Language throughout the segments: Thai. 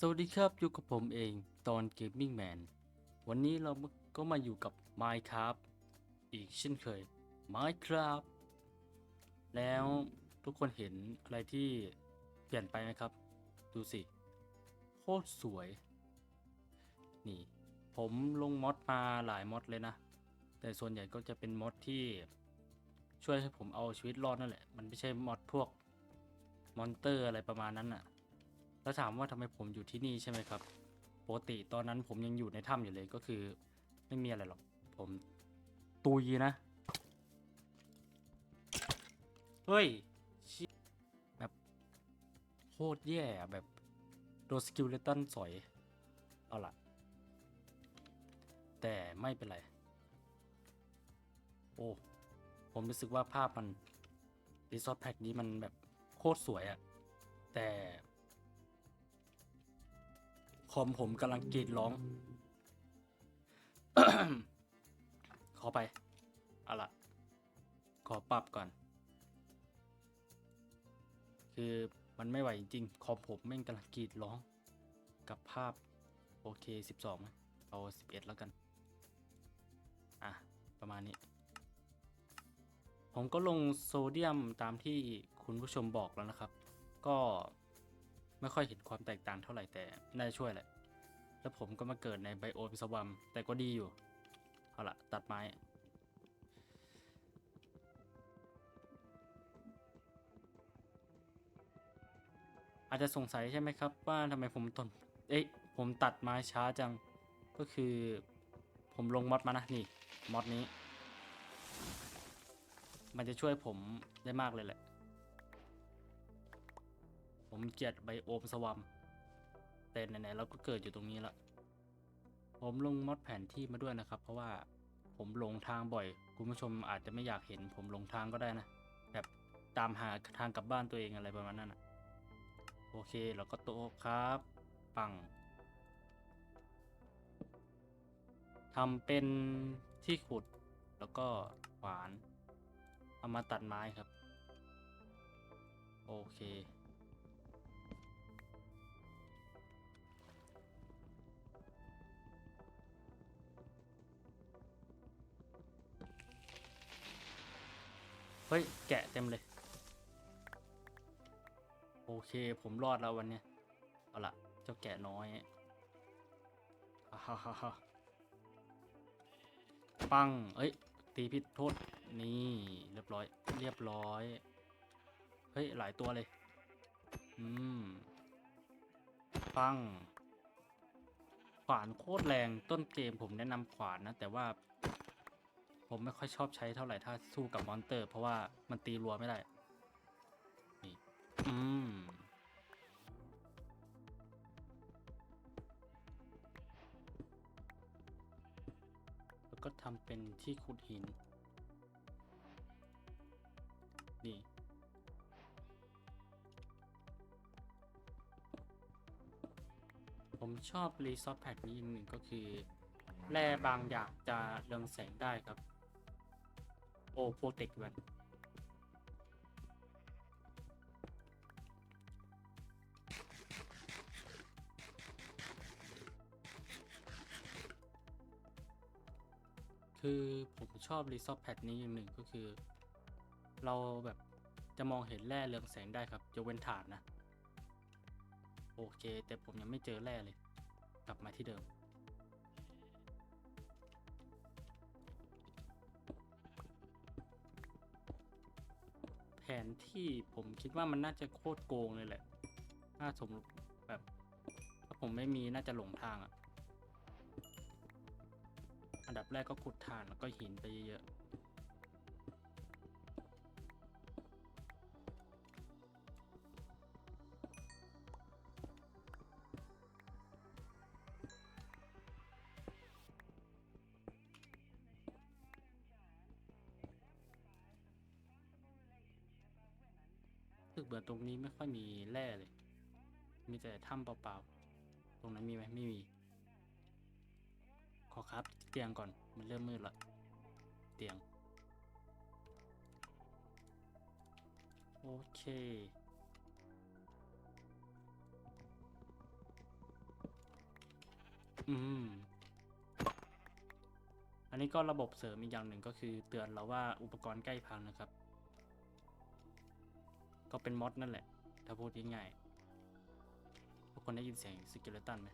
สวัสดีครับอยู่กับผมเองตอน Gaming Man วันนี้เราก็มาอยู่กับ Minecraft อีกเช่นเคย Minecraft แล้วทุกคนเห็นอะไรที่เปลี่ยนไปไหมครับ ดูสิ โคตรสวย นี่ ผมลงมอดมาหลายมอดเลยนะ แต่ส่วนใหญ่ก็จะเป็นมอดที่ช่วยให้ผมเอาชีวิตรอดนั่นแหละ มันไม่ใช่มอดพวกมอนเตอร์อะไรประมาณนั้นอะ แล้วถามว่าทำไมผมอยู่ที่นี่ใช่ไหมครับปกติตอนนั้นผมยังอยู่ในถ้ำอยู่เลยก็คือ ไม่มีอะไรหรอก ผมตุยนะ เฮ้ยชิแบบโคตรแย่อะแบบโดนสกิลเลตันสอย เอาล่ะ แต่ไม่เป็นไร โอ้ ผมรู้สึกว่าภาพมันรีซอสแพ็กนี้มันแบบโคตรสวยอะแต่ อมผมกำลังกรีดร้อง ขอไปเอาละขอปรับก่อน คือมันไม่ไหวจริงคอมผมแม่งกำลังกรีดร้อง กับภาพ โอเค 12 เอา 11 แล้วกัน อะ ประมาณนี้ ผมก็ลงโซเดียมตามที่คุณผู้ชมบอกแล้วนะครับ ก็ ไม่ค่อยเห็นความแตกต่างเท่าไหร่แต่น่าช่วยแหละ แล้วผมก็มาเกิดในไบโอมสวัมแต่ก็ดีอยู่ เอาละตัดไม้ อาจจะสงสัยใช่ไหมครับ ว่าทำไมผมตนเอ๊ะผมตัดไม้ช้าจัง ก็คือผมลงมอดมานะนี่มอดนี้ มันจะช่วยผมได้มากเลยแหละ ผมเกลียดไบโอมสวัมแต่ไหนๆเราก็เกิดอยู่ตรงนี้ละ ผมลงมอดแผนที่มาด้วยนะครับ เพราะว่าผมหลงทางบ่อย คุณผู้ชมอาจจะไม่อยากเห็น ผมหลงทางก็ได้นะ แบบตามหาทางกลับบ้านตัวเองอะไรประมาณนั้นนะโอเคเราก็โต๊ะครับ ปังทำเป็นที่ขุดแล้วก็ขวาน เอามาตัดไม้ครับ โอเค เฮ้ย แกะเต็มเลย โอเค ผมรอดแล้ววันนี้เอาละเจ้าแกะน้อยปัง เอ้ย ตีพิษโทษ นี่ เรียบร้อย เรียบร้อย เฮ้ย หลายตัวเลย อืม ปัง ขวานโคตรแรง ต้นเกมผมแนะนำขวานนะ แต่ว่า ผมไม่ค่อยชอบใช้เท่าไหร่ถ้าสู้กับมอนเตอร์ เพราะว่ามันตีรัวไม่ได้ นี่ อืม แล้วก็ทำเป็นที่ขุดหิน นี่ผมชอบรีซอสแพ็กนี้อย่างหนึ่งก็คือแร่บางอย่างจะเรืองแสงได้ครับ โอโปรเทคมันคือผมชอบรีซอสแพดนี้อย่างหนึ่งก็คือ เราแบบจะมองเห็นแร่เรืองแสงได้ครับยกเว้นฐานนะ โอเค แต่ผมยังไม่เจอแร่เลย กลับมาที่เดิม นที่ผมคิดว่ามันน่าจะโคตรโกงเลยแหละ ถ้าสมมติแบบ ถ้าผมไม่มีน่าจะหลงทางอะอันดับแรกก็ขุดฐานแล้วก็หินไปเยอะๆ สึกเบื่อตรงนี้ไม่ค่อยมีแร่เลย มีแต่ถ้ำเปล่าๆ ตรงนั้นมีไหมไม่มี ขอครับเตียงก่อน มันเริ่มมืดละ เตียง โอเคอืม อันนี้ก็ระบบเสริมอีกอย่างหนึ่งก็คือเตือนเราว่าอุปกรณ์ใกล้พังนะครับ ก็เป็นมอดนั่นแหละ ถ้าพูดง่ายๆทุกคนได้ยินเสียงสกิลเลตันไหม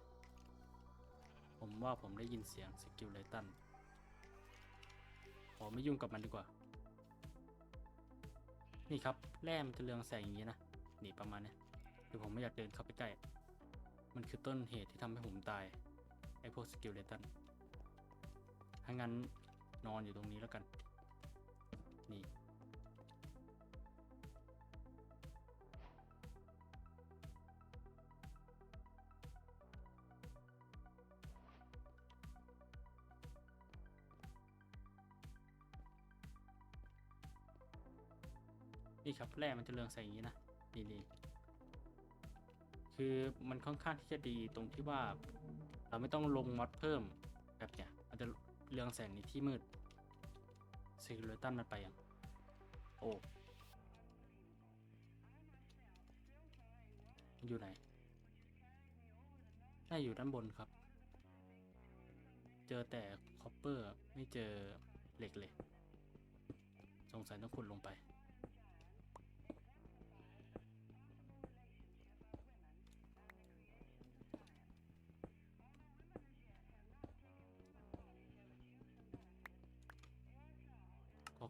ผมว่าผมได้ยินเสียงสกิลเลตันขอไม่ยุ่งกับมันดีกว่า นี่ครับแร่มันจะเรืองแสงอย่างนี้นะ นี่ประมาณนี้ยคือผมไม่อยากเดินเข้าไปใกล้ มันคือต้นเหตุที่ทำให้ผมตาย ไอพวกสกิลเลตันถ้างั้นนอนอยู่ตรงนี้แล้วกัน นี่ ครับแร่มันจะเรืองแสงอย่างนี้นะนี่นี่คือมันค่อนข้างที่จะดีตรงที่ว่า เราไม่ต้องลงมอดเพิ่มแบบเนี้ยมันจะเรืองแสงในที่มืดซิลูตันมันไปยังโอ้อยู่ไหนน่าอยู่ด้านบนครับ เจอแต่คอปเปอร์ไม่เจอเหล็กเลย สงสัยต้องขุดลงไป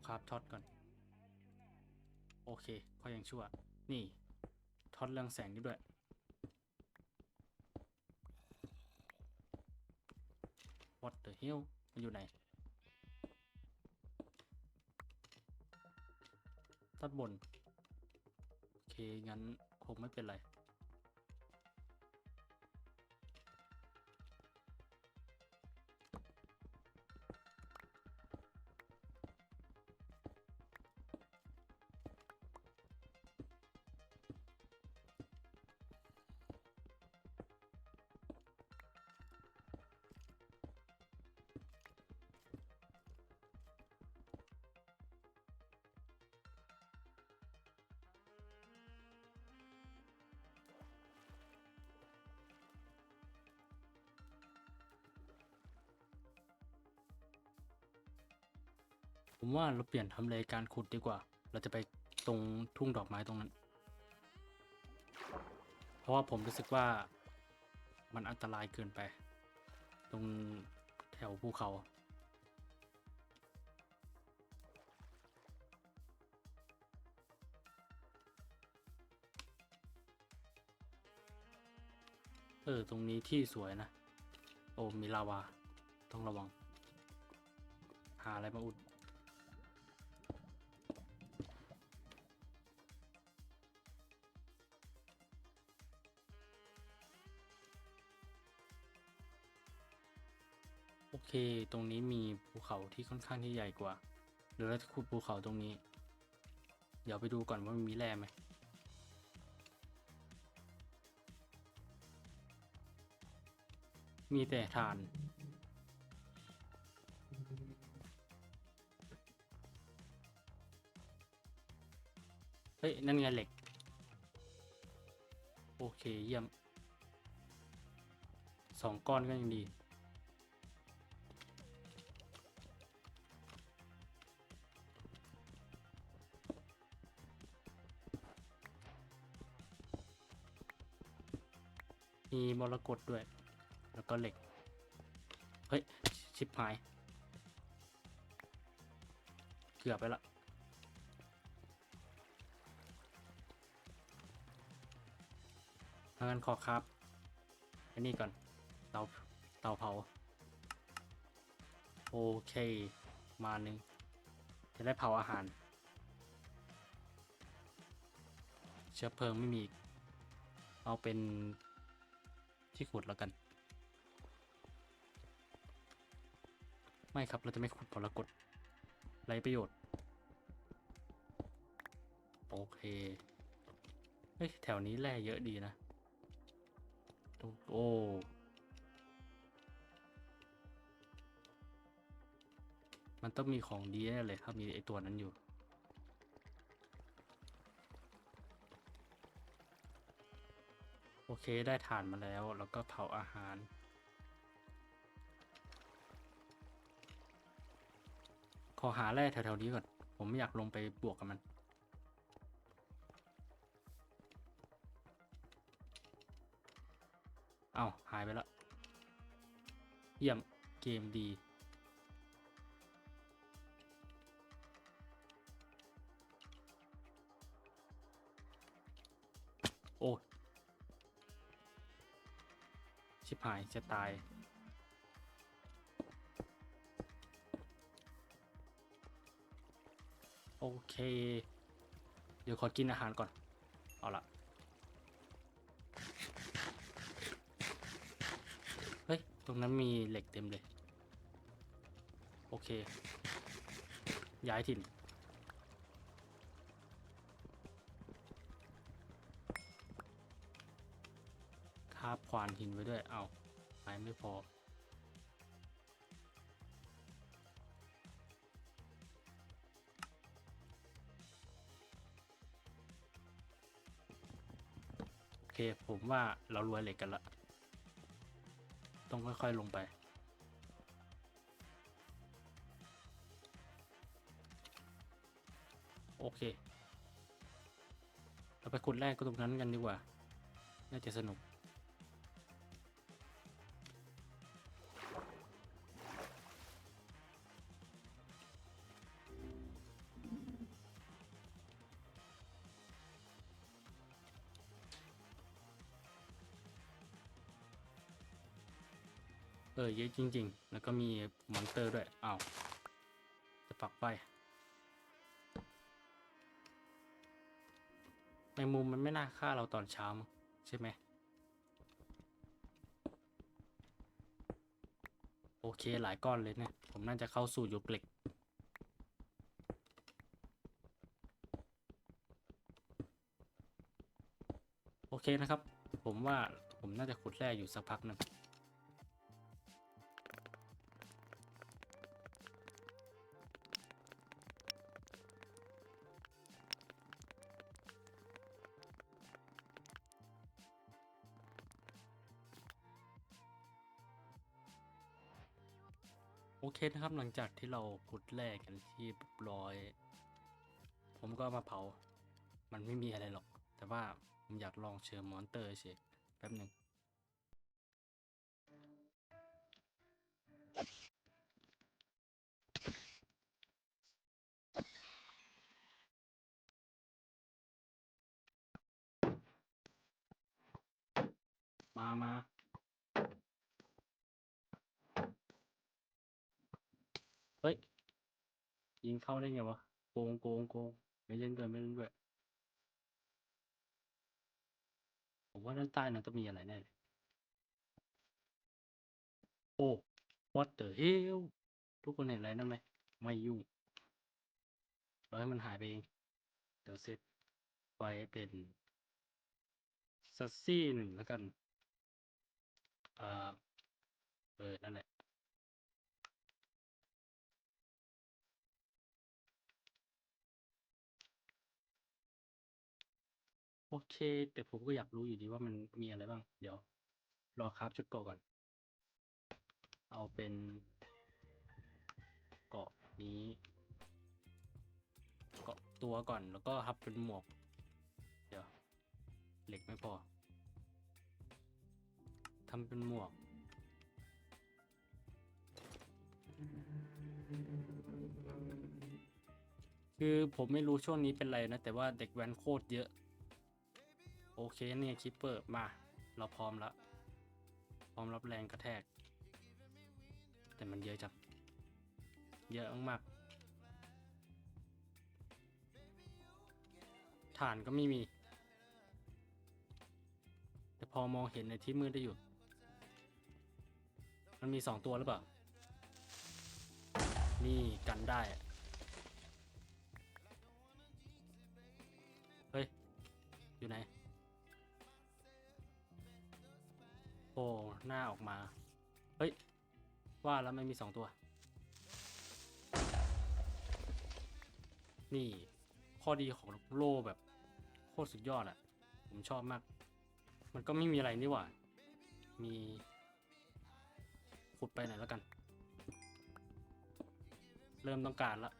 คราฟท็อตก่อน โอเคก็ยังชั่ว นี่ท็อตเรืองแสงนี่ด้วย What the hell มันอยู่ไหนตัดบน โอเค งั้นคงไม่เป็นไร ผมว่าเราเปลี่ยนทำเลการขุดดีกว่า เราจะไปตรงทุ่งดอกไม้ตรงนั้น เพราะว่าผมรู้สึกว่ามันอันตรายเกินไป ตรงแถวภูเขา เออ ตรงนี้ที่สวยนะ โอ้มีลาวา ต้องระวัง หาอะไรมาอุด โอเคตรงนี้มีภูเขาที่ค่อนข้างที่ใหญ่กว่าเดี๋ยวเราจะขุดภูเขาตรงนี้ เดี๋ยวไปดูก่อนว่ามันมีแร่ไหมมีแต่ถ่าน เฮ้ย นั่นไงเหล็ก โอเค เยี่ยม สองก้อนก็ยังดี มีมรกตด้วย แล้วก็เหล็ก เฮ้ย ชิบหาย เกือบไปละงั้นขอครับอันนี้ก่อน เตา เตาเผา โอเค มาหนึ่ง จะได้เผาอาหาร เชื้อเพลิงไม่มี เอาเป็น ที่ขุดแล้วกัน ไม่ครับเราจะไม่ขุดมรกตไรประโยชน์ โอเคเฮ้ยแถวนี้แร่เยอะดีนะ โอ้มันต้องมีของดีแน่เลยครับมีไอตัวนั้นอยู่ โอเคได้ฐานมาแล้วแล้วก็เผาอาหาร ขอหาแร่แถวๆนี้ก่อน ผมไม่อยากลงไปบวกกับมัน เอาหายไปแล้ว เยี่ยมเกมดี ชิบหายจะตาย โอเค เดี๋ยวขอกินอาหารก่อน เอาละเฮ้ย ตรงนั้นมีเหล็กเต็มเลย โอเค ย้ายถิ่น ควานหินไว้ด้วย เอาไม้ไม่พอ โอเค ผมว่าเรารวยเหล็กกันละ ต้องค่อยๆลงไปโอเค เราไปขุดแรกก็ตรงนั้นกันดีกว่า น่าจะสนุก เออเยอะจริง ๆ แล้วก็มีมอนเตอร์ด้วยอ้าวจะปักไปแมงมุมมันไม่น่าฆ่าเราตอนเช้ามั้งใช่ไหมโอเคหลายก้อนเลยเนี่ยผมน่าจะเข้าสู่ยุคเหล็กโอเคนะครับ ผมว่าผมน่าจะขุดแร่อยู่สักพักหนึ่ง คนะครับหลังจากที่เราขุดแร่กันที่ร้อย ผมก็มาเผา มันไม่มีอะไรหรอก แต่ว่าผมอยากลองเชิญมอนเตอร์เฉยแป๊บหนึ่งมามา เฮ้ย ยิงเข้าได้ไงวะ โกงโกงโกงไม่เล่นด้วยไม่เล่นด้วยผมว่าด้านใต้นั้นต้องมีอะไรแน่เลยโอ้ what the hell ทุกคนเห็นอะไรนั่นไหมไม่ยุ่งเราให้มันหายไปเอง เดี๋ยวเซตไว้เป็นซัสซี่หนึ่งแล้วกัน อ่า เออ นั่นแหละ โอเค แต่ผมก็อยากรู้อยู่ดีว่ามันมีอะไรบ้าง เดี๋ยว รอคราฟชุดเกาะก่อน เอาเป็นเกาะนี้ เกาะตัวก่อนแล้วก็ทับเป็นหมวก เดี๋ยว เหล็กไม่พอทำเป็นหมวก คือผมไม่รู้ช่วงนี้เป็นไรนะ แต่ว่าเด็กแว้นโคตรเยอะ เคเนี่ยคิปเปอร์มา เราพร้อมแล้วพร้อมรับแรงกระแทก แต่มันเยอะจังเยอะมากฐานก็ไม่มี แต่พอมองเห็นในที่มืดได้อยู่ มันมีสองตัวหรือเปล่า นี่กันได้ เฮ้ย อยู่ไหน โอ้หน้าออกมา เฮ้ย ว่าแล้วไม่มีสองตัว นี่ข้อดีของโล่แบบโคตรสุดยอดอะผมชอบมาก มันก็ไม่มีอะไรนี่หว่า มีขุดไปไหนแล้วกัน เริ่มต้องการละ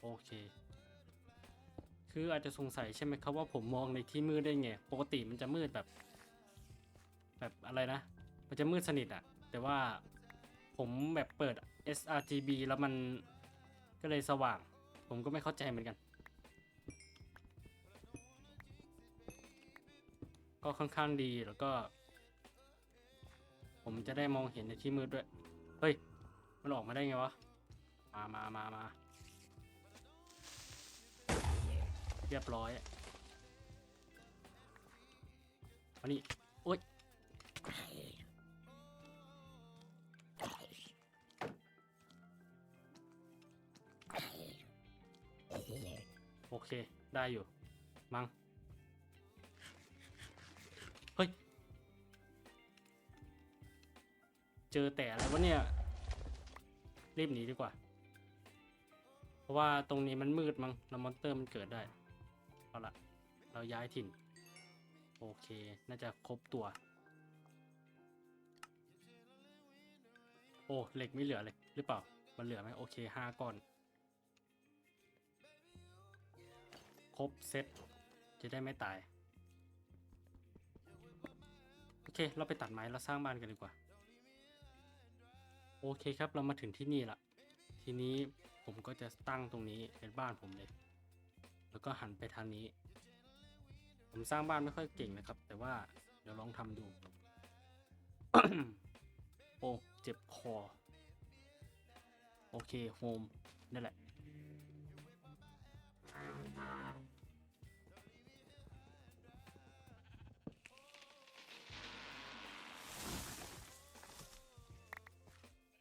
โอเค คืออาจจะสงสัยใช่ไหมครับว่าผมมองในที่มืดได้ไง ปกติมันจะมืดแบบ แบบอะไรนะ มันจะมืดสนิทอะแต่ว่าผมแบบเปิด sRGB แล้วมันก็เลยสว่าง ผมก็ไม่เข้าใจเหมือนกัน ก็ค่อนข้างดีแล้วก็ ผมจะได้มองเห็นในที่มืดด้วย เฮ้ย มันออกมาได้ไงวะ มามามามาเรียบร้อยมานี่ โอเค ได้อยู่ มังเฮ้ย เจอแต่อะไรวะเนี่ย รีบหนีดีกว่า เพราะว่าตรงนี้มันมืดมั้งแล้วมอนเตอร์มันเกิดได้ เอาละเราย้ายถิ่น โอเค น่าจะครบตัว โอ้เหล็กไม่เหลือเลยหรือเปล่า มันเหลือไหมโอเคห้าก้อน ครบเซตจะได้ไม่ตาย โอเค เราไปตัดไม้แล้วสร้างบ้านกันดีกว่า โอเคครับเรามาถึงที่นี่ละทีนี้ผมก็จะตั้งตรงนี้เป็นบ้านผมเลย แล้วก็หันไปทางนี้ ผมสร้างบ้านไม่ค่อยเก่งนะครับ แต่ว่าเดี๋ยวลองทำดู โอ้เจ็บคอ โอเคโฮมนั่นแหละ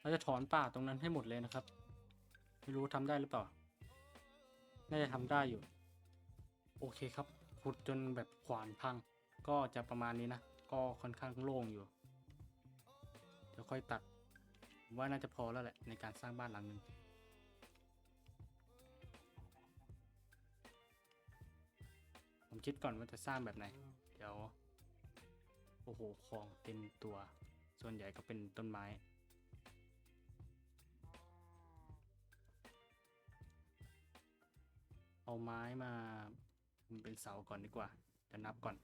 เราจะถอนป่าตรงนั้นให้หมดเลยนะครับ ไม่รู้ทำได้หรือเปล่า น่าจะทำได้อยู่ โอเคครับขุดจนแบบขวานพัง ก็จะประมาณนี้นะ ก็ค่อนข้างโล่งอยู่ เดี๋ยวค่อยตัดผมว่าน่าจะพอแล้วแหละในการสร้างบ้านหลังหนึ่งผมคิดก่อนว่าจะสร้างแบบไหน เดี๋ยว โอ้โหของเต็มตัว ส่วนใหญ่ก็เป็นต้นไม้ เอาไม้มาเป็นเสาก่อนดีกว่าจะนับก่อน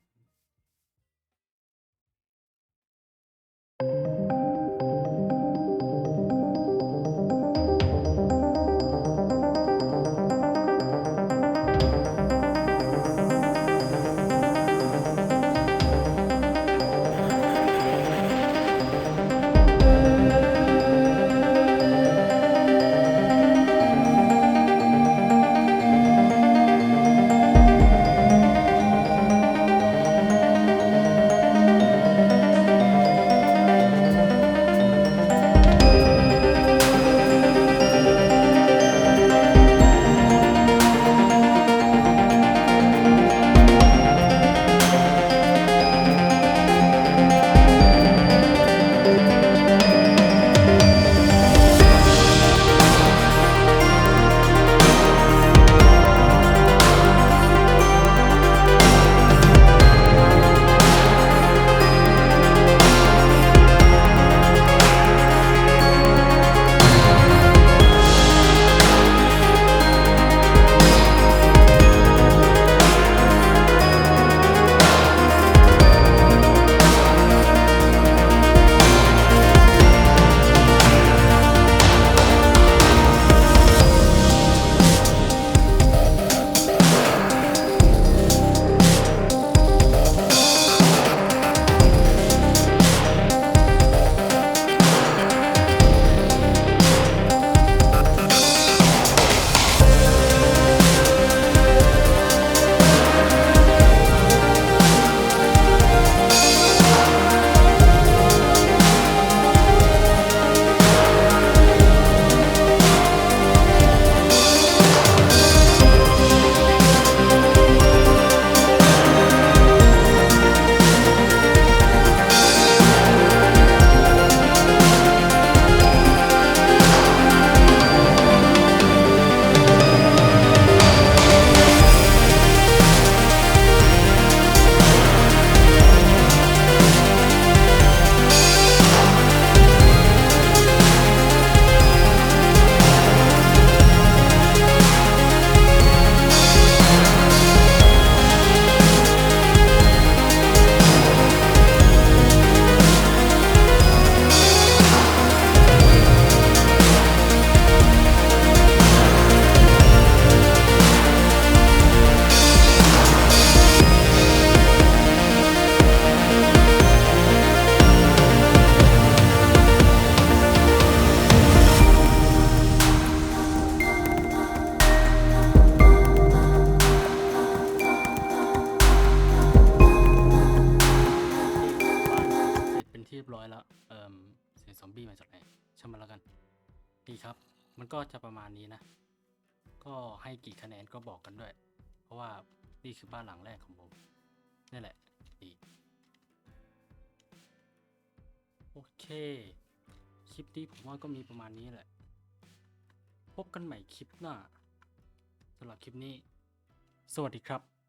นี้นะ ก็ให้กี่คะแนนก็บอกกันด้วย เพราะว่านี่คือบ้านหลังแรกของผมนี่แหละดีโอเค คลิปนี้ผมว่าก็มีประมาณนี้แหละ พบกันใหม่คลิปหน้าสำหรับคลิปนี้ สวัสดีครับ